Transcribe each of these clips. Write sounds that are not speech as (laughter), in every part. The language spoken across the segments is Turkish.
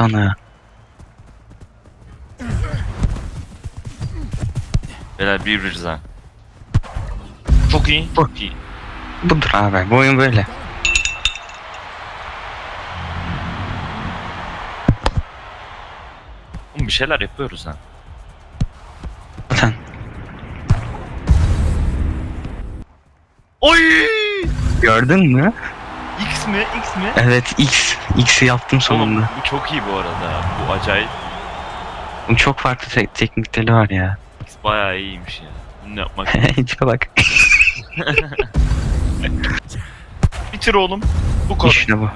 Spartan'ı. Beyler birbirimiz ha. Çok iyi. Çok iyi. Budur abi. Bu oyun böyle. Oğlum bir şeyler yapıyoruz ha. Zaten Oy! gördün mü? X mi? X mi? Evet X. X'i yaptım Oğlum sonunda. bu çok iyi bu arada. Bu acayip. Bunun çok farklı te- teknikleri var ya. X bayağı iyiymiş ya. Bunu yapmak. (laughs) İçe bak. (laughs) Bitir oğlum. Bu kadar. İşte bu.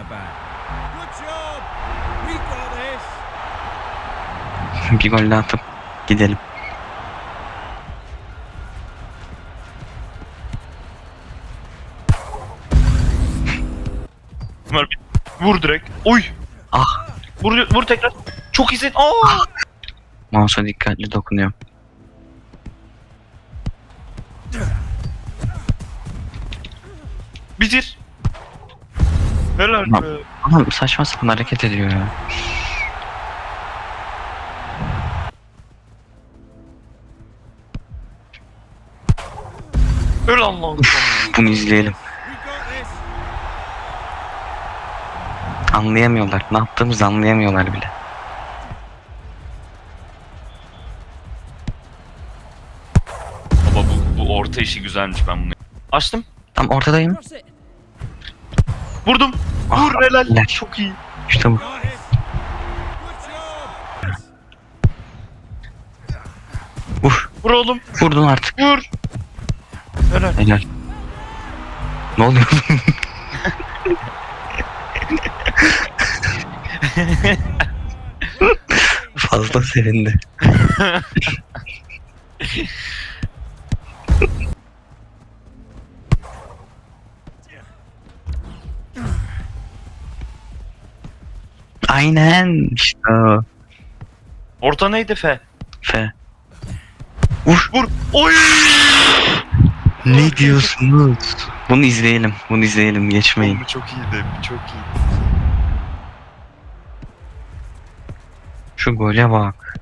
Bir gol daha atıp gidelim. Bir- Vur direkt. Oy! Ah. Vur, vur tekrar. Çok iyisin. Aa! Mouse'a dikkatli dokunuyorum. Bitir. Helal be. Ama saçma sapan hareket ediyor ya. Öl Allah'ım. Bunu izleyelim. Anlayamıyorlar. Ne yaptığımızı anlayamıyorlar bile. Baba bu, bu orta işi güzelmiş ben bunu. Açtım. Tam ortadayım. Vurdum. Ah, Vur helal. helal. Çok iyi. İşte bu. Vur. Vur oğlum. Vurdun artık. Vur. Helal. Helal. Ne oluyor? (laughs) (laughs) Fazla sevindi. Aynen işte o. Orta neydi F? F. Vur. Vur. Oy! Ne diyorsunuz? Bunu izleyelim. Bunu izleyelim. Geçmeyin. Bu çok iyiydi. bu Çok iyi. Şu gole bak.